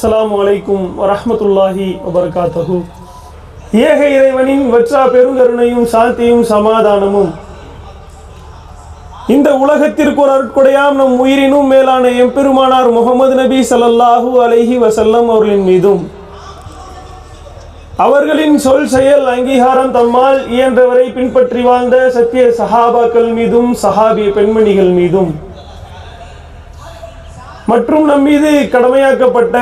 அஸ்லாம் வலைக்கும் வரமத்துல்லாஹி வபர்காத்தகு ஏக இறைவனின் வற்றா பெருங்கருணையும் சாந்தியும் சமாதானமும். இந்த உலகத்திற்கு ஒரு அருட்கொடையாம் நம் உயிரினும் மேலான எம்பெருமானார் முகமது நபி ஸல்லல்லாஹு அலைஹி வசல்லம் அவர்களின் மீதும். அவர்களின் சொல் செயல் அங்கீகாரம் தம்மால் இயன்றவரை பின்பற்றி வாழ்ந்த சத்திய சஹாபாக்கள் மீதும் சஹாபிய பெண்மணிகள் மீதும். மற்றும் நம் மீது கடமையாக்கப்பட்ட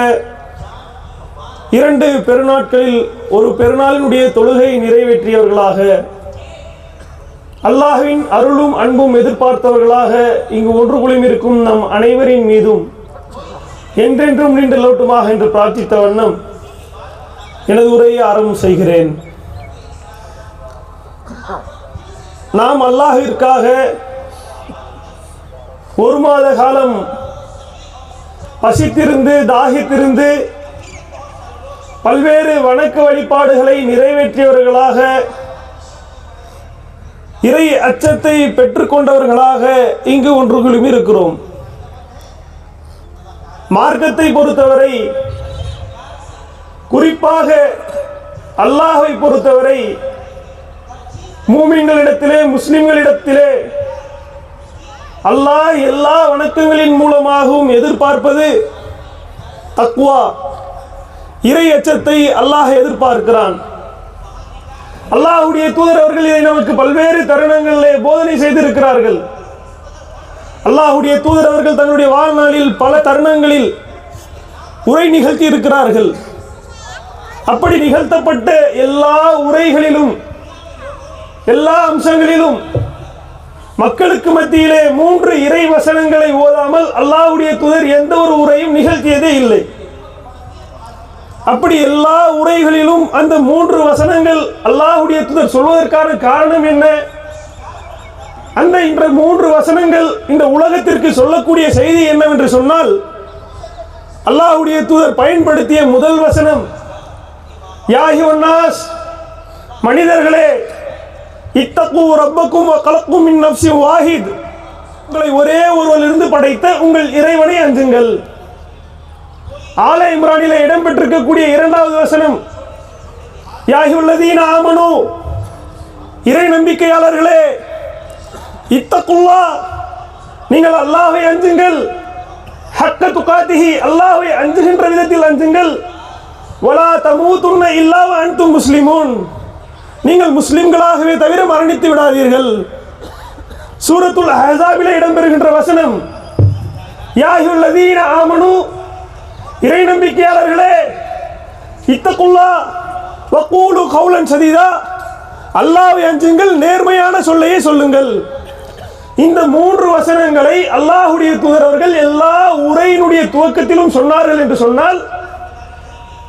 இரண்டு பெருநாட்களில் ஒரு பெருநாளினுடைய தொழுகை நிறைவேற்றியவர்களாக அல்லாஹின் அருளும் அன்பும் எதிர்பார்த்தவர்களாக இங்கு ஒன்று குழும் இருக்கும் நம் அனைவரின் மீதும் என்றென்றும் நீண்ட லோட்டுமாக என்று பிரார்த்தித்த வண்ணம் எனது உரையை ஆரம்பம் செய்கிறேன். நாம் அல்லாஹிற்காக ஒரு மாத காலம் பசித்திருந்து தாகித்திருந்து பல்வேறு வணக்க வழிபாடுகளை நிறைவேற்றியவர்களாக இறை அச்சத்தை பெற்றுக்கொண்டவர்களாக இங்கு ஒன்றுகளும் இருக்கிறோம். மார்க்கத்தை பொறுத்தவரை குறிப்பாக அல்லாஹை பொறுத்தவரை மூமின்களிடத்திலே முஸ்லிம்களிடத்திலே அல்லாஹ் எல்லா வணக்கங்களின் மூலமாகவும் எதிர்பார்ப்பது தக்குவா இறை அச்சத்தை அல்லாஹ் எதிர்பார்க்கிறான். அல்லாஹுடைய தூதர் அவர்கள் இதை நமக்கு பல்வேறு தருணங்களிலே போதனை செய்திருக்கிறார்கள். அல்லாஹுடைய தூதர் அவர்கள் தங்களுடைய வாழ்நாளில் பல தருணங்களில் உரை நிகழ்த்தி இருக்கிறார்கள் அப்படி நிகழ்த்தப்பட்ட எல்லா உரைகளிலும் எல்லா அம்சங்களிலும் மக்களுக்கு மத்தியிலே மூன்று இறை வசனங்களை ஓதாமல் அல்லாவுடைய தூதர் எந்த ஒரு உரையும் நிகழ்த்தியதே இல்லை. அப்படி எல்லா உரைகளிலும் அந்த மூன்று வசனங்கள் அல்லாஹுடைய தூதர் சொல்வதற்கான காரணம் என்ன? அந்த இந்த மூன்று வசனங்கள் இந்த உலகத்திற்கு சொல்லக்கூடிய செய்தி என்னவென்று சொன்னால் அல்லாஹுடைய தூதர் பயன்படுத்திய முதல் வசனம் யாஹிவன்னாஸ் மனிதர்களே இத்தகு ரப்பக்கும் கலக்கும் மின் நப்சி வாஹித். உங்களை ஒரே ஒருவரிலிருந்து படைத்த உங்கள் இறைவனை அஞ்சுங்கள். ஆல இம்ரானில இடம்பெற்றிருக்கக்கூடிய இரண்டாவது வசனம். யாஹியுள்ளதீன ஆமனு. இறை நம்பிக்கையாளர்களே இத்தக்குல்லா நீங்கள் அல்லாஹை அஞ்சுங்கள். ஹக்க துக்காத்திஹி அல்லாஹை அஞ்சுகின்ற விதத்தில் அஞ்சுங்கள். வலா தமூத்துன்ன இல்லாவ அன்தும் முஸ்லிமூன். நீங்கள் முஸ்லிம்களாகவே தவிர மரணித்து விடாதீர்கள். சூரத்துல் அஹஸாபிலே இடம்பெறுகின்ற வசனம் யாஹியுல்லதீன ஆமனு இறை நம்பிக்கையாளர்களே இத்தக்குல்லா வக்கூலு கவுலன் சதிதா அல்லாவை அஞ்சுங்கள் நேர்மையான சொல்லையே சொல்லுங்கள். இந்த மூன்று வசனங்களை அல்லாஹுடைய தூதர் அவர்கள் எல்லா உரையினுடைய துவக்கத்திலும் சொன்னார்கள் என்று சொன்னால்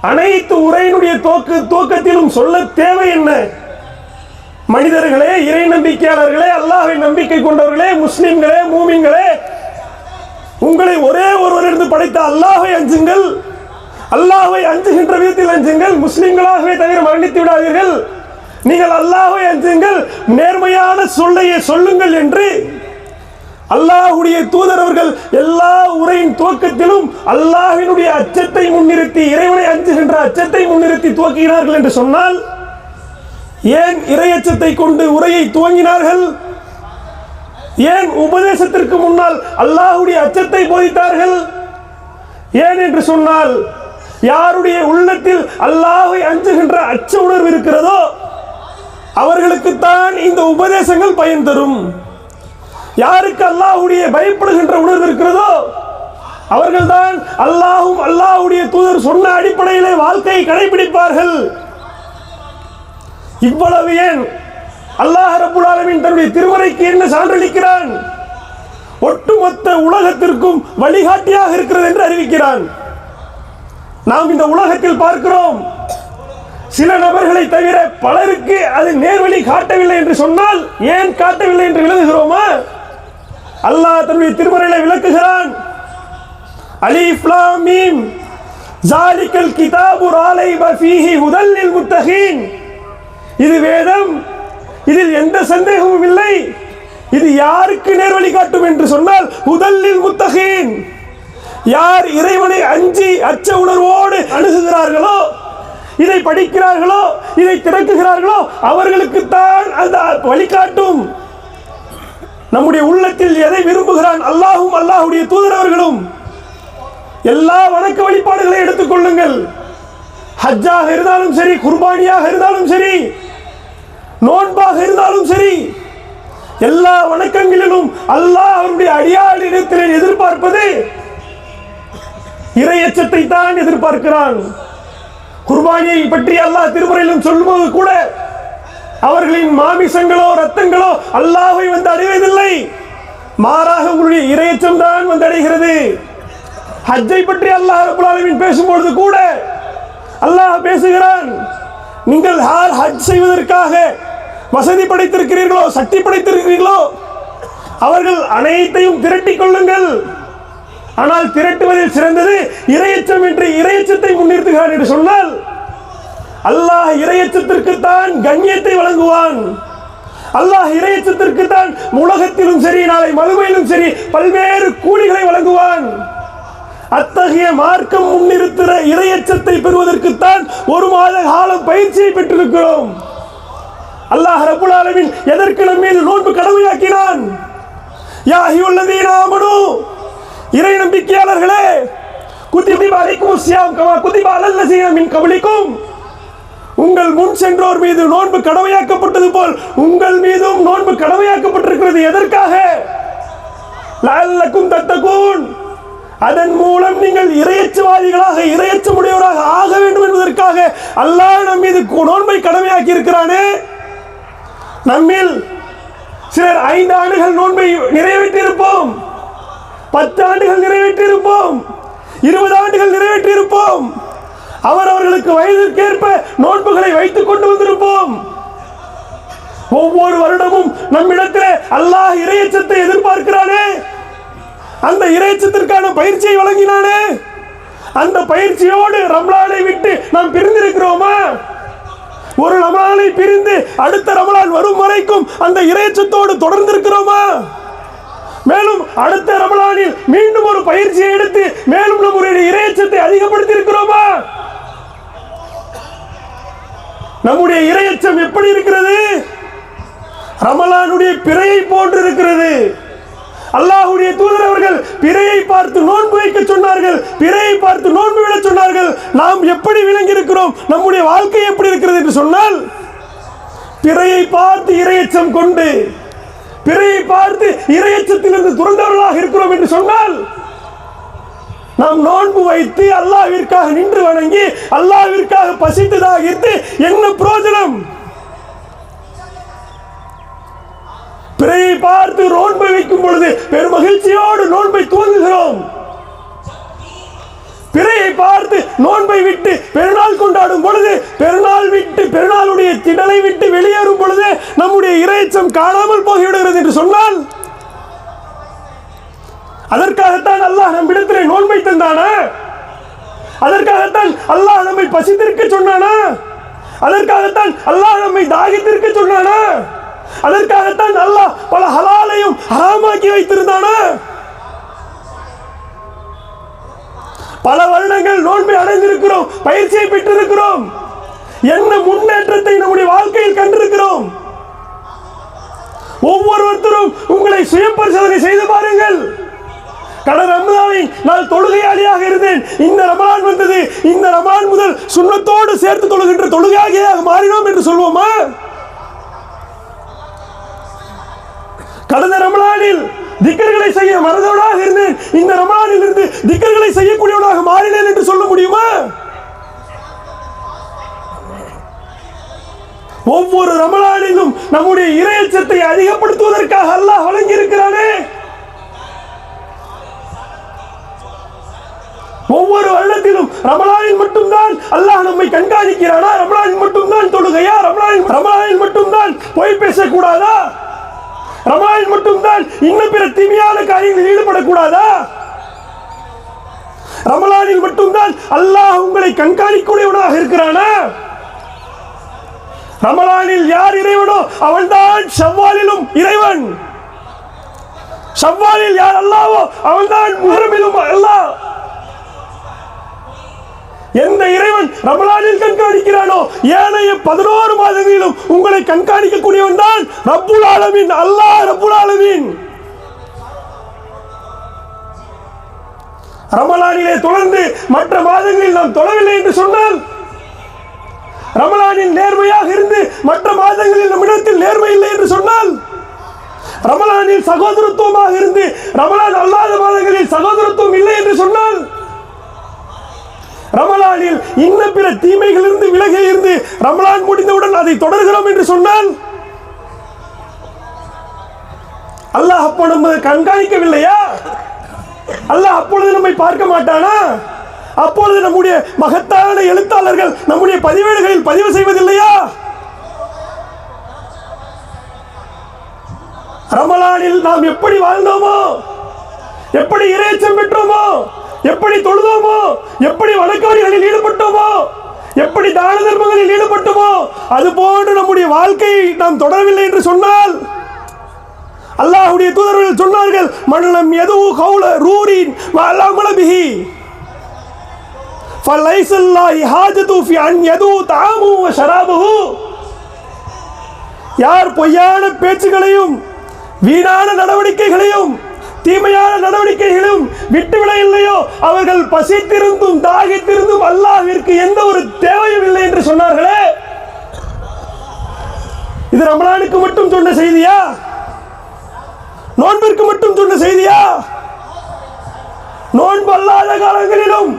அனைத்து உரையினுடைய துவக்க துவக்கத்திலும் சொல்ல தேவை என்ன? மனிதர்களே இறை நம்பிக்கையாளர்களே அல்லாஹை நம்பிக்கை கொண்டவர்களே முஸ்லிம்களே மூமிங்களே உங்களை ஒரே ஒருவரிலிருந்து படைத்த அல்லாஹை அஞ்சுங்கள். அல்லாஹை அஞ்சுகின்ற விதத்தில் அஞ்சுங்கள். முஸ்லிம்களாகவே தவிர மரணித்து விடாதீர்கள். நீங்கள் அல்லாஹை அஞ்சுங்கள். நேர்மையான சொல்லையை சொல்லுங்கள் என்று அல்லாஹ்வுடைய தூதர் அவர்கள் எல்லா உரையின் துவக்கத்திலும் அல்லாஹினுடைய அச்சத்தை முன்னிறுத்தி இறைவனை அஞ்சுகின்ற அச்சத்தை முன்னிறுத்தி துவக்கினார்கள் என்று சொன்னால் ஏன் இரையச்சத்தை கொண்டு உரையை துவங்கினார்கள்? ஏன் உபதேசத்திற்கு முன்னால் அல்லாஹுடைய அச்சத்தை போதித்தார்கள்? ஏன் என்று சொன்னால் யாருடைய உள்ளத்தில் அல்லாஹை அஞ்சுகின்ற அச்ச உணர்வு இருக்கிறதோ அவர்களுக்குத்தான் இந்த உபதேசங்கள் பயன் தரும். யாருக்கு அல்லாஹுடைய பயப்படுகின்ற உணர்வு இருக்கிறதோ அவர்கள்தான் அல்லாஹும் அல்லாஹ்வுடைய தூதர் சொன்ன அடிப்படையிலே வாழ்க்கையை கடைபிடிப்பார்கள். இவ்வளவு ஏன்? அல்லாஹ் ரபுல் ஆலமின் தன்னுடைய திருமறைக்கு என்ன சான்றளிக்கிறான்? ஒட்டுமொத்த உலகத்திற்கும் வழிகாட்டியாக இருக்கிறது என்று அறிவிக்கிறான். நாம் இந்த உலகத்தில் பார்க்கிறோம். சில நபர்களை தவிர பலருக்கு அது நேர்வழி காட்டவில்லை என்று சொன்னால் ஏன் காட்டவில்லை என்று விளங்குகிறோமா அல்லாஹ் தன்னுடைய திருமறையில விளக்குகிறான். அலிஃப் லாம் மீம். ஜாலிகல் கிதாபு ராலை பஃபீஹி ஹுதல் முத்தகீன் இது வேதம். இதில் எந்த சந்தேகமும் இல்லை. இது யாருக்கு நேர்வழி காட்டும் என்று சொன்னால் முதலில் முத்தகின். யார் இறைவனை அஞ்சி அச்ச உணர்வோடு அணுகுகிறார்களோ இதை படிக்கிறார்களோ இதை திறக்குகிறார்களோ அவர்களுக்குத்தான் அந்த வழிகாட்டும் நம்முடைய உள்ளத்தில் எதை விரும்புகிறான் அல்லாஹும் அல்லாஹுடைய தூதரவர்களும் எல்லா வணக்க வழிபாடுகளை எடுத்துக்கொள்ளுங்கள் ஹஜ்ஜாக இருந்தாலும் சரி குர்பானியாக இருந்தாலும் சரி நோன்பாக இருந்தாலும் சரி எல்லா வணக்கங்களிலும் அல்லாஹ் அவருடைய அடியாளிடத்தில் எதிர்பார்ப்பது இரையச்சத்தை தான் எதிர்பார்க்கிறான். குர்பானியை பற்றி அல்லாஹ் திருமுறையிலும் சொல்லும்போது கூட அவர்களின் மாமிசங்களோ ரத்தங்களோ அல்லாஹை வந்து அடைவதில்லை. மாறாக உங்களுடைய இரையச்சம் தான் வந்து அடைகிறது. ஹஜ்ஜை பற்றி அல்லாஹ் ரப்பல் பேசும்பொழுது கூட அல்லாஹ் பேசுகிறான் நீங்கள் யார் ஹஜ் செய்வதற்காக வசதி படைத்திருக்கிறீர்களோ சக்தி படைத்திருக்கிறீர்களோ அவர்கள் அனைத்தையும் திரட்டிக் கொள்ளுங்கள். ஆனால் திரட்டுவதில் சிறந்தது இரையச்சம் என்று இரையச்சத்தை முன்னிறுத்துகிறார் என்று சொன்னால் அல்லாஹ் இரையச்சத்திற்கு தான் கண்ணியத்தை வழங்குவான். அல்லாஹ் இரையச்சத்திற்கு தான் உலகத்திலும் சரி நாளை மறுமையிலும் சரி பல்வேறு கூலிகளை வழங்குவான். அத்தகைய மார்க்கம் முன்னிறுத்துகிற இரையச்சத்தை பெறுவதற்குத்தான் ஒரு மாத காலம் பயிற்சியை பெற்றிருக்கிறோம். அல்லாஹ் ரபுல் ஆலமின் எதற்கு நம் மீது நோன்பு கடமையாக்கினான்? யா அய்யுல்லதீன ஆமனு. இறை நம்பிக்கையாளர்களே குதிப அலைக்கும் சியாம் கமா குதிபா அல்ல மின் கபலிக்கும். உங்கள் முன் சென்றோர் மீது நோன்பு கடமையாக்கப்பட்டது போல் உங்கள் மீதும் நோன்பு கடமையாக்கப்பட்டிருக்கிறது. எதற்காக? லஅல்லக்கும் தத்தகூன். அதன் மூலம் நீங்கள் இரையச்சவாதிகளாக இரையச்சமுடையவராக ஆக வேண்டும் என்பதற்காக அல்லாஹ் நம் மீது நோன்பை கடமையாக்கி இருக்கிறானே நம்மில் சிலர் ஐந்து ஆண்டுகள் நோன்பை நிறைவேற்றியிருப்போம். பத்து ஆண்டுகள் நிறைவேற்றியிருப்போம். இருபது ஆண்டுகள் நிறைவேற்றியிருப்போம். அவர் அவர்களுக்கு வயதிற்கேற்ப நோன்புகளை வைத்துக் கொண்டு வந்திருப்போம். ஒவ்வொரு வருடமும் நம்மிடத்தில் அல்லாஹ் இறையச்சத்தை எதிர்பார்க்கிறானே. அந்த இறைச்சத்திற்கான பயிற்சியை வழங்கினானே. அந்த பயிற்சியோடு ரம்லானை விட்டு நாம் பிரிந்திருக்கிறோமா? ஒரு ரமலானை பிரிந்து அடுத்த ரமலான் வரும் வரைக்கும் அந்த இறைச்சத்தோடு தொடர்ந்திருக்கிறோமா? மேலும் அடுத்த ரமலானில் மீண்டும் ஒரு பயிற்சியை எடுத்து மேலும் நம்முடைய இறையச்சத்தை அதிகப்படுத்தி இருக்கிறோமா நம்முடைய இரையச்சம் எப்படி இருக்கிறது? ரமலானுடைய பிறையை போன்று இருக்கிறது அல்லாஹுடைய தூதர் அவர்கள் பிறையை பார்த்து நோன்பு வைக்க சொன்னார்கள் பிறையை பார்த்து நோன்பு விட சொன்னார்கள். நாம் எப்படி விளங்கி இருக்கிறோம் நம்முடைய வாழ்க்கை எப்படி இருக்கிறது என்று சொன்னால் பிறையை பார்த்து இரையச்சம் கொண்டு பிறையை பார்த்து இரையச்சத்திலிருந்து துறந்தவர்களாக இருக்கிறோம் என்று சொன்னால் நாம் நோன்பு வைத்து அல்லாவிற்காக நின்று வணங்கி அல்லாவிற்காக பசித்ததாக இருந்து என்ன பிரோஜனம்? பிறையை பார்த்து நோன்பு வைக்கும் பொழுது பெரும் மகிழ்ச்சியோடு நோன்பை துவங்குகிறோம் பிறையை பார்த்து நோன்பை விட்டு பெருநாள் கொண்டாடும் பொழுது பெருநாள் விட்டு பெருநாளுடைய திடலை விட்டு வெளியேறும் பொழுது நம்முடைய இறைச்சம் காணாமல் போகிவிடுகிறது என்று சொன்னால் அதற்காகத்தான் அல்லாஹ் நம்மிடத்திலே நோன்பை தந்தானா? அதற்காகத்தான் அல்லாஹ் நம்மை பசித்திருக்க சொன்னானா? அதற்காகத்தான் அல்லாஹ் நம்மை தாகித்திருக்க சொன்னானா? அதற்காகத்தான் அல்லாஹ் பல ஹலாலையும் ஹராமாக்கி வைத்திருந்தானா? பல வருடங்கள் நோன்பை அடைந்திருக்கிறோம் பயிற்சியை பெற்றிருக்கிறோம். என்ன முன்னேற்றத்தை நம்முடைய வாழ்க்கையில் கண்டிருக்கிறோம். ஒவ்வொருவரும் உங்களை சுய பரிசோதனை செய்து பாருங்கள். கடந்த ரமலானில் நான் தொழுகையாளியாக இருந்தேன். இந்த ரமலான் வந்தது. இந்த ரமலான் முதல் சுண்ணத்தோடு சேர்த்து தொழுகின்ற தொழுகையாக மாறினோம் என்று சொல்வோமா? கடந்த ரமலானில் திக்கர்களை செய்ய மறந்தவனாக இருந்தேன் இந்த ரமலானில் இருந்து திக்கர்களை செய்யக்கூடியவனாக மாறினேன் என்று சொல்ல முடியுமா? ஒவ்வொரு ரமலானிலும் நம்முடைய இரையச்சத்தை அதிகப்படுத்துவதற்காக அல்லாஹ் வழங்கி இருக்கிறானே ஒவ்வொரு வருடத்திலும் ரமலானில் மட்டும்தான் அல்லாஹ் நம்மை கண்காணிக்கிறானா? ரமலானில் மட்டும்தான் தொழுகையா? ரமலானில் ரமலானில் மட்டும்தான் பொய் பேசக்கூடாதா? ரமலானில் மட்டும்தான். இன்னும் பிற தீமையான காரியங்களில் ஈடுபடக்கூடாதா? ரமலானில் மட்டும்தான் அல்லாஹ் உங்களை கண்காணிக்கூடியவனாக இருக்கிறானா? ரமலானில் யார் இறைவனோ அவன்தான் செவ்வாலிலும் இறைவன். செவ்வாலில் யார் அல்லாவோ அவன்தான் முகரமிலும் அல்லாஹ். எந்த இறைவன் ரமலானில் கண்காணிக்கிறானோ ஏனைய பதினோரு மாதங்களிலும் உங்களை கண்காணிக்கக்கூடியவன் தான் ரப்புல் ஆலமின் அல்லாஹ் ரப்புல் ஆலமின் ரமலானிலே தொடர்ந்து மற்ற மாதங்களில் நாம் தொடவில்லை என்று சொன்னால் ரமலானில் நேர்மையாக இருந்து மற்ற மாதங்களில் நம்மிடத்தில் நேர்மை இல்லை என்று சொன்னால் ரமலானில் சகோதரத்துவமாக இருந்து ரமலான் அல்லாத மாதங்களில் சகோதரத்துவம் இல்லை என்று சொன்னால் ரமலானில் இன்ன பிற தீமைகளிலிருந்து விலகி இருந்து ரமலான் முடிந்தவுடன் அதை தொடர்கிறோம் என்று சொன்னால் அல்லாஹ் அப்போ நம்ம கண்காணிக்கவில்லையா? அல்லாஹ் அப்பொழுது நம்மை பார்க்க மாட்டானா? அப்பொழுது நம்முடைய மகத்தான எழுத்தாளர்கள் நம்முடைய பதிவேடுகளில் பதிவு செய்வதில்லையா? ரமலானில் நாம் எப்படி வாழ்ந்தோமோ எப்படி இறைச்சம் பெற்றோமோ எப்படி தொழுதோமோ எப்படி வழக்காடிகளில் ஈடுபட்டோமோ எப்படி தான தர்மங்களில் ஈடுபட்டோமோ அது போன்று நம்முடைய வாழ்க்கையை நாம் தொடரவில்லை என்று சொன்னால் அல்லாஹ்வுடைய தூதர்கள் சொன்னார்கள் மண்ணலம் எதுவு கவுல ரூரின் மலபிஹி فليس الله حاجة في أن يدعو طعامه وشرابه யார் பொய்யான பேச்சுகளையும் வீணான நடவடிக்கைகளையும் தீமையான நடவடிக்கைகளும் விட்டுவிட இல்லையோ? அவர்கள் பசித்திருந்தும் தாகித்திருந்தும் அல்லாஹிற்கு எந்த ஒரு தேவையும் இல்லை என்று சொன்னார்களே. இது ரமலானுக்கு மட்டும் சொன்ன செய்தியா? நோன்பிற்கு மட்டும் சொன்ன செய்தியா? நோன்பு அல்லாத காலங்களிலும்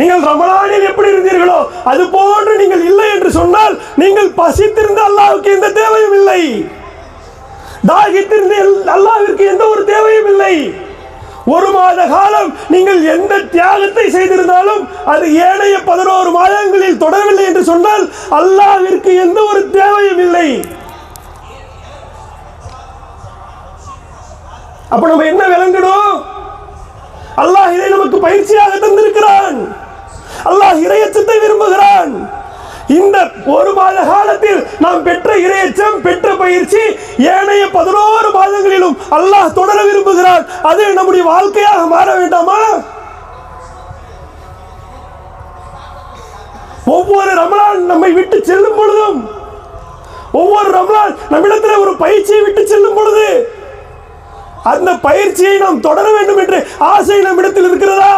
நீங்கள் ரமலானில் எப்படி இருந்தீர்களோ அது போன்று நீங்கள் இல்லை என்று சொன்னால் நீங்கள் பசித்திருந்த அல்லாவுக்கு எந்த தேவையும் இல்லை. தாகித்திருந்த எல்- எந்த ஒரு தேவையும் இல்லை. ஒரு மாத காலம் நீங்கள் எந்த தியாகத்தை செய்திருந்தாலும் அது ஏனைய பதினோரு மாதங்களில் தொடரவில்லை என்று சொன்னால் அல்லாவிற்கு எந்த ஒரு தேவையும் இல்லை. அப்ப நம்ம என்ன விளங்கணும்? அல்லாஹ் இதை நமக்கு பயிற்சியாக தந்திருக்கிறான். அல்லாஹ் இறையச்சத்தை விரும்புகிறான். இந்த ஒரு மாத காலத்தில் நாம் பெற்ற இரையச்சம் பெற்ற பயிற்சி ஏனைய பதினோரு மாதங்களிலும் அல்லாஹ் தொடர விரும்புகிறான் அது நம்முடைய வாழ்க்கையாக மாற வேண்டாமா? ஒவ்வொரு ரமலான் நம்மை விட்டு செல்லும் பொழுதும் ஒவ்வொரு ரமலான் நம்மிடத்தில் ஒரு பயிற்சியை விட்டு செல்லும் பொழுது அந்த பயிற்சியை நாம் தொடர வேண்டும் என்று ஆசை நம்மிடத்தில் இருக்கிறதா?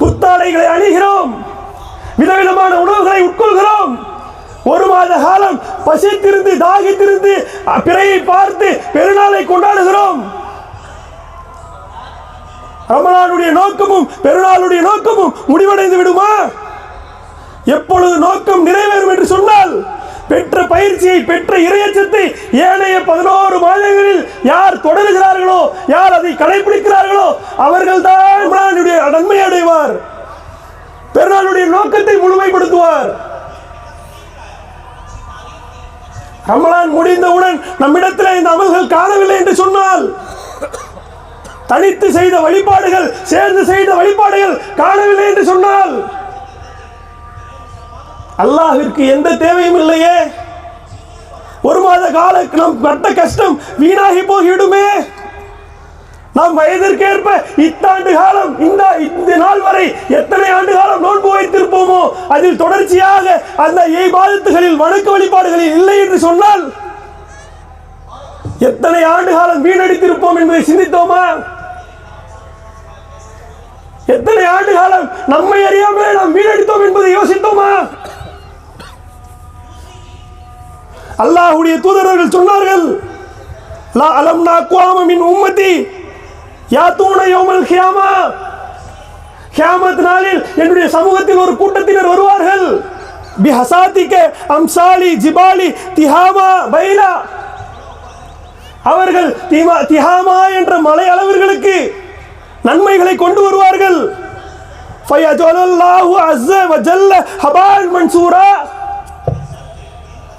புத்தாடைகளை அணிகிறோம். விதவிதமான உணவுகளை உட்கொள்கிறோம். ஒரு மாத காலம் பசித்திருந்து தாகித்திருந்து பிறையை பார்த்து பெருநாளை கொண்டாடுகிறோம். ரமலானுடைய நோக்கமும் பெருநாளுடைய நோக்கமும் முடிவடைந்து விடுமா? எப்பொழுது நோக்கம் நிறைவேறும் என்று சொன்னால் பெற்ற பயிற்சியை பெற்ற இரையச்சத்தை ஏனைய பதினோரு மாதங்களில் யார் தொடருகிறார்களோ யார் அதை கடைபிடிக்கிறார்களோ அவர்கள்தான் நன்மை அடைவார். பெருநாளுடைய நோக்கத்தை முழுமைப்படுத்துவார். ரமலான் முடிந்தவுடன் நம்மிடத்தில் இந்த அமல்கள் காணவில்லை என்று சொன்னால் தனித்து செய்த வழிபாடுகள் சேர்ந்து செய்த வழிபாடுகள் காணவில்லை என்று சொன்னால் அல்லாஹிற்கு எந்த தேவையும் இல்லையே. ஒரு மாத கால நம் பட்ட கஷ்டம் வீணாகி போகிவிடுமே. நம் வயதிற்கேற்ப இத்தாண்டு காலம் இந்த இந்த நாள் வரை எத்தனை ஆண்டு காலம் நோன்பு வைத்திருப்போமோ அதில் தொடர்ச்சியாக அந்த ஏபாதத்துகளில் வணக்க வழிபாடுகளில் இல்லை என்று சொன்னால் எத்தனை ஆண்டு காலம் வீணடித்திருப்போம் என்பதை சிந்தித்தோமா? எத்தனை ஆண்டு காலம் நம்மை அறியாமலே நாம் வீணடித்தோம் என்பதை யோசித்தோமா? அல்லாஹுடைய தூதரர்கள் சொன்னார்கள் லா அலம் நாக்குவாம மின் உம்மதி யாத்தூன யோமல் ஹியாமா ஹியாமத் நாளில் என்னுடைய சமூகத்தில் ஒரு கூட்டத்தினர் வருவார்கள். பிஹசாத்திக்க அம்சாலி ஜிபாலி திஹாமா பைலா. அவர்கள் திமா திஹாமா என்ற மலை அளவர்களுக்கு நன்மைகளை கொண்டு வருவார்கள். அஸ்ஸ மன்சூரா.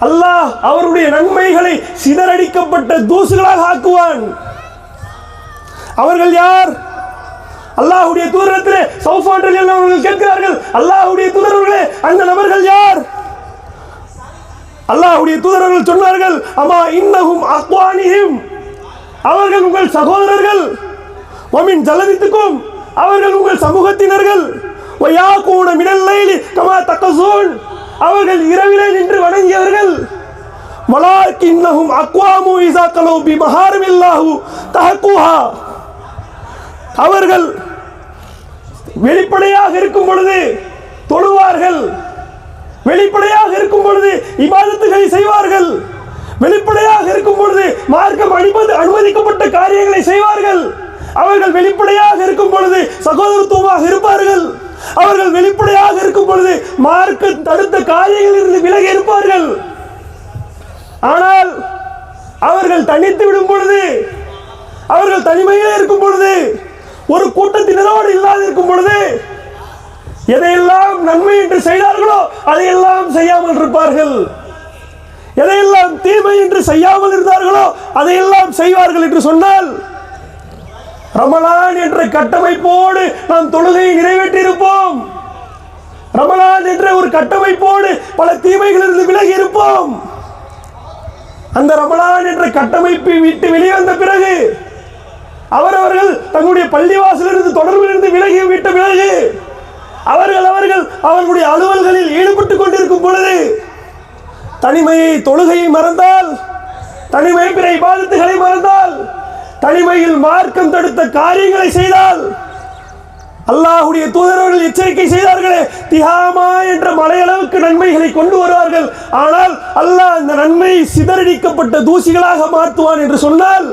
அல்லாஹ் அவருடைய நன்மைகளை சிதறடிக்கப்பட்ட தூசுகளாக ஆக்குவான். அவர்கள் யார்? அல்லாஹ்வுடைய தூதரத்திலே சௌஃபான் எல்லாம் அவர்கள் கேட்கிறார்கள். அல்லாஹ்வுடைய தூதரர்களே அந்த நபர்கள் யார்? அல்லாஹ்வுடைய தூதரர்கள் சொன்னார்கள் அம்மா இன்னகும் அக்வானிஹிம் அவர்கள் உங்கள் சகோதரர்கள். ஒமின் ஜலதித்துக்கும் அவர்கள் உங்கள் சமூகத்தினர்கள். ஒய்யாக்கூன மிடல்லைலி கமா தக்கசூன் அவர்கள் இரவிலே நின்று வணங்கியவர்கள். மலாக்கின்னகும் அக்வாமு இசா கலோ பி மஹாரமில்லாஹு தஹக்குஹா. அவர்கள் வெளிப்படையாக இருக்கும் பொழுது தொழுவார்கள். வெளிப்படையாக இருக்கும் பொழுது இபாதத்துகளை செய்வார்கள். வெளிப்படையாக இருக்கும் பொழுது மார்க்கம் அனுமதி அனுமதிக்கப்பட்ட காரியங்களை செய்வார்கள். அவர்கள் வெளிப்படையாக இருக்கும் பொழுது சகோதரத்துவமாக இருப்பார்கள். அவர்கள் வெளிப்படையாக இருக்கும் பொழுது மார்க்க தடுத்த காரியங்களிலிருந்து விலகி இருப்பார்கள். ஆனால் அவர்கள் தனித்து விடும் பொழுது அவர்கள் தனிமையில் இருக்கும் பொழுது ஒரு கூட்டத்தினரோடு இல்லாது இருக்கும் பொழுது எதையெல்லாம் நன்மை என்று செய்தார்களோ அதையெல்லாம் செய்யாமல் இருப்பார்கள். எதையெல்லாம் தீமை என்று செய்யாமல் இருந்தார்களோ அதையெல்லாம் செய்வார்கள் என்று சொன்னால் ரமலான் என்ற கட்டமைப்போடு நாம் தொழுகையை நிறைவேற்றியிருப்போம். ரமலான் என்ற ஒரு கட்டமைப்போடு பல தீமைகளிலிருந்து விலகி இருப்போம். அந்த ரமலான் என்ற கட்டமைப்பை விட்டு வெளிவந்த பிறகு அவரவர்கள் தங்களுடைய பள்ளிவாசலிருந்து தொடர்பிலிருந்து விலகி விட்ட பிறகு அவர்கள் அவர்கள் அவர்களுடைய அலுவல்களில் ஈடுபட்டுக் கொண்டிருக்கும் பொழுது தனிமையை தொழுகையை மறந்தால் தனிமை பிற பாதத்துகளை மறந்தால் தனிமையில் மார்க்கம் தடுத்த காரியங்களை செய்தால் அல்லாஹுடைய தூதரவர்கள் எச்சரிக்கை செய்தார்களே திஹாமா என்ற மலையளவுக்கு நன்மைகளை கொண்டு வருவார்கள். ஆனால் அல்லாஹ் அந்த நன்மை சிதறடிக்கப்பட்ட தூசிகளாக மாற்றுவான் என்று சொன்னால்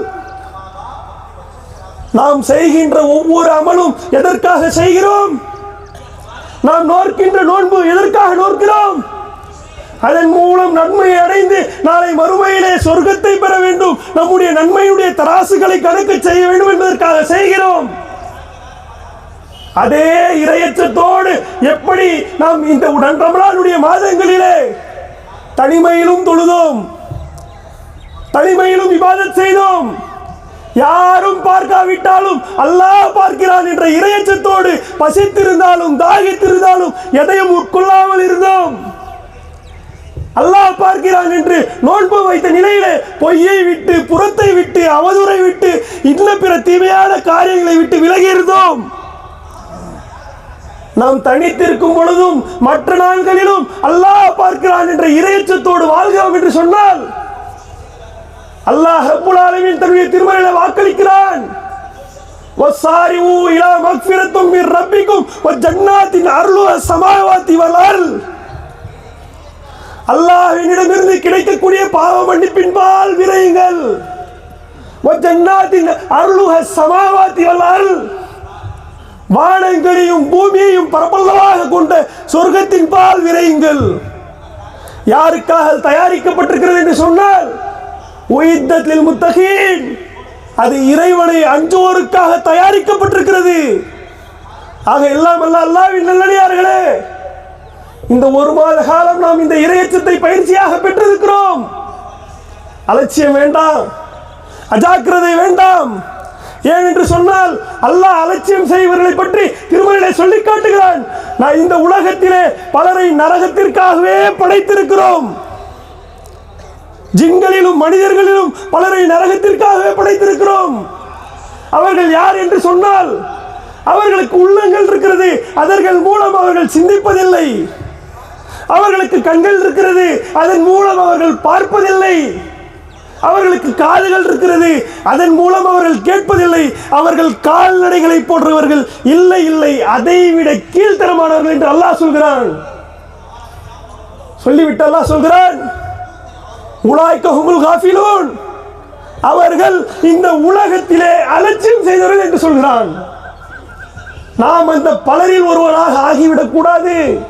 நாம் செய்கின்ற ஒவ்வொரு அமலும் எதற்காக செய்கிறோம்? நாம் நோர்க்கின்ற நோன்பு எதற்காக நோக்கிறோம் அதன் மூலம் நன்மையை அடைந்து நாளை மறுமையிலே சொர்க்கத்தை பெற வேண்டும். நம்முடைய நன்மையுடைய தராசுகளை கணக்கு செய்ய வேண்டும் என்பதற்காக செய்கிறோம். அதே இரையச்சத்தோடு எப்படி நாம் இந்த உடன் ரமலானுடைய மாதங்களிலே தனிமையிலும் தொழுதோம். தனிமையிலும் விவாதம் செய்தோம். யாரும் பார்க்காவிட்டாலும் அல்லாஹ் பார்க்கிறான் என்ற இரையச்சத்தோடு பசித்திருந்தாலும் தாகித்திருந்தாலும் எதையும் உட்கொள்ளாமல் இருந்தோம். அல்லாஹ் பார்க்கிறான் என்று நோன்பு வைத்த நிலையிலே பொய்யை விட்டு புறத்தை விட்டு அவதூறை விட்டு இன்ன பிற தீமையான காரியங்களை விட்டு விலகி இருந்தோம். நாம் தனித்திருக்கும் பொழுதும் மற்ற நாள்களிலும் அல்லாஹ் பார்க்கிறான் என்ற இரையச்சத்தோடு வாழ்கிறோம் என்று சொன்னால் அல்லாஹ் ரப்புல் ஆலமீன் தன்னுடைய திருமறையில வாக்களிக்கிறான். வசாரிவு இலா மக்ஃபிரத்தும் மிர் ரப்பிக்கும் வ ஜன்னாத்தின் அருளு சமாவாதி வல் அருள் அல்லாஹ்வினிடமிருந்து கிடைக்கக்கூடிய பாவ மன்னிப்பின்பால் விரையுங்கள். ஜன்னாத்தின் அருளுக சமாவாத்தி வல்லால் வானங்களையும் பூமியையும் பரபலமாக கொண்ட சொர்க்கத்தின் பால் விரையுங்கள். யாருக்காக தயாரிக்கப்பட்டிருக்கிறது என்று சொன்னால் உயித்தத்தில் முத்தகீன். அது இறைவனை அஞ்சுவோருக்காக தயாரிக்கப்பட்டிருக்கிறது. ஆக எல்லாம் அல்ல அல்லாவின் நல்லடியார்களே. இந்த ஒரு மாத காலம் நாம் இந்த இரையச்சத்தை பயிற்சியாக பெற்றிருக்கிறோம். அலட்சியம் வேண்டாம். அஜாக்கிரதை வேண்டாம். ஏன் என்று சொன்னால் அல்லாஹ் அலட்சியம் செய்வர்களை பற்றி திருமணிலே சொல்லி காட்டுகிறான். நான் இந்த உலகத்திலே பலரை நரகத்திற்காகவே படைத்திருக்கிறோம். ஜிங்களிலும் மனிதர்களிலும் பலரை நரகத்திற்காகவே படைத்திருக்கிறோம். அவர்கள் யார் என்று சொன்னால் அவர்களுக்கு உள்ளங்கள் இருக்கிறது அதர்கள் மூலம் அவர்கள் சிந்திப்பதில்லை. அவர்களுக்கு கண்கள் இருக்கிறது அதன் மூலம் அவர்கள் பார்ப்பதில்லை. அவர்களுக்கு காதுகள் இருக்கிறது அதன் மூலம் அவர்கள் கேட்பதில்லை. அவர்கள் கால்நடைகளை போன்றவர்கள் இல்லை இல்லை. அதை விட கீழ்த்தரமானவர்கள் என்று அல்லாஹ் சொல்கிறான். சொல்லிவிட்டு அல்லாஹ் சொல்கிறான். உலாய்க்கஹுமுல் காஃபிலூன். அவர்கள் இந்த உலகத்திலே அலட்சியம் செய்தவர்கள் என்று சொல்கிறான். நாம் அந்த பலரில் ஒருவராக ஆகிவிடக் கூடாது.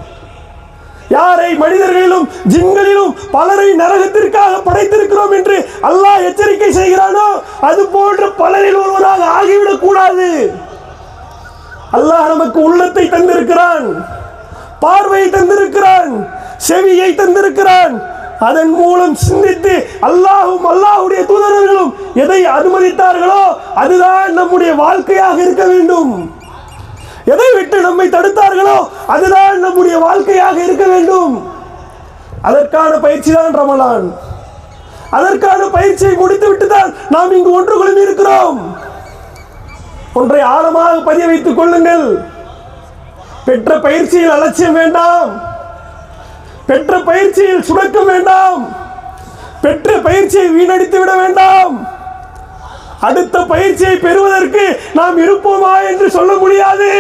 யாரை மனிதர்களிலும் ஜிங்களிலும் பலரை நரகத்திற்காக படைத்திருக்கிறோம் என்று அல்லாஹ் எச்சரிக்கை செய்கிறானோ அது போன்று பலரில் ஒருவராக ஆகிவிடக் கூடாது. அல்லாஹ் நமக்கு உள்ளத்தை தந்திருக்கிறான் பார்வையை தந்திருக்கிறான் செவியை தந்திருக்கிறான் அதன் மூலம் சிந்தித்து அல்லாஹும் அல்லாஹ்வுடைய தூதரர்களும் எதை அனுமதித்தார்களோ அதுதான் நம்முடைய வாழ்க்கையாக இருக்க வேண்டும். எதை விட்டு நம்மை தடுத்தார்களோ அதுதான் நம்முடைய வாழ்க்கையாக இருக்க வேண்டும். அதற்கான பயிற்சி தான் ரமலான். அதற்கான பயிற்சியை முடித்து விட்டு தான் நாம் இங்கு ஒன்று குழுமி இருக்கிறோம். ஒன்றை ஆழமாக பதிய வைத்துக் கொள்ளுங்கள். பெற்ற பயிற்சியில் அலட்சியம் வேண்டாம். பெற்ற பயிற்சியில் சுணக்கம் வேண்டாம். பெற்ற பயிற்சியை வீணடித்து விட வேண்டாம். அடுத்த பயிற்சியை பெறுவதற்கு நாம் இருப்போமா என்று சொல்ல முடியாது.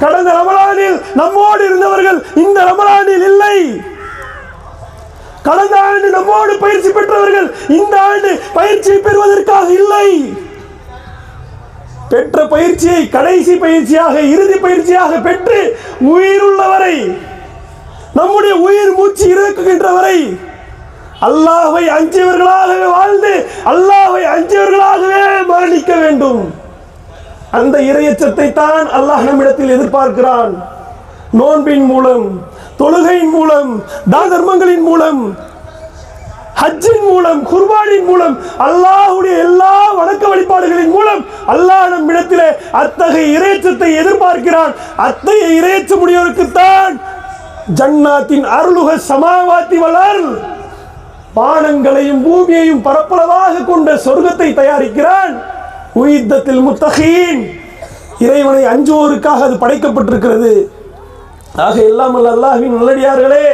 கடந்த ரமலானில் நம்மோடு இருந்தவர்கள் இந்த ரமலானில் இல்லை. கடந்த ஆண்டு நம்மோடு பயிற்சி பெற்றவர்கள் இந்த ஆண்டு பயிற்சி பெறுவதற்காக இல்லை. பெற்ற பயிற்சியை கடைசி பயிற்சியாக இறுதி பயிற்சியாக பெற்று உயிருள்ளவரை நம்முடைய உயிர் மூச்சு இருக்குகின்ற வரை அல்லாஹ்வை அஞ்சியவர்களாகவே வாழ்ந்து அல்லாஹை அஞ்சியவர்களாகவே மரணிக்க வேண்டும். அந்த இரையச்சத்தை தான் அல்லாஹ் நம்மிடத்தில் எதிர்பார்க்கிறான். நோன்பின் மூலம் தொழுகையின் மூலம் தான தர்மங்களின் மூலம் ஹஜ்ஜின் மூலம் குர்பானின் மூலம் அல்லாஹுடைய எல்லா வணக்க வழிபாடுகளின் மூலம் அல்லாஹ் நம்மிடத்திலே அத்தகைய இறையச்சத்தை எதிர்பார்க்கிறான். அத்தகைய இறைச்ச முடியவருக்குத்தான் ஜன்னாத்தின் அருளுக சமாவாத்தி வளர். வானங்களையும் பூமியையும் பரப்பளவாக கொண்ட சொர்க்கத்தை தயாரிக்கிறான் உயித்தத்தில் முத்தகீன். இறைவனை அஞ்சுவோருக்காக அது படைக்கப்பட்டிருக்கிறது. ஆக எல்லாம் அல்ல அல்லாஹ்வின் நல்லடியார்களே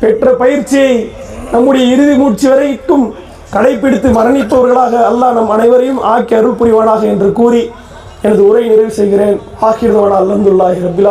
பெற்ற பயிற்சியை நம்முடைய இறுதி மூச்சு வரைக்கும் கடைபிடித்து மரணிப்பவர்களாக அல்லாஹ் நம் அனைவரையும் ஆக்கி அருள் புரிவானாக என்று கூறி எனது உரை நிறைவு செய்கிறேன். ஆக்கிரதவான அல்லந்துல்லாஹி ரபில்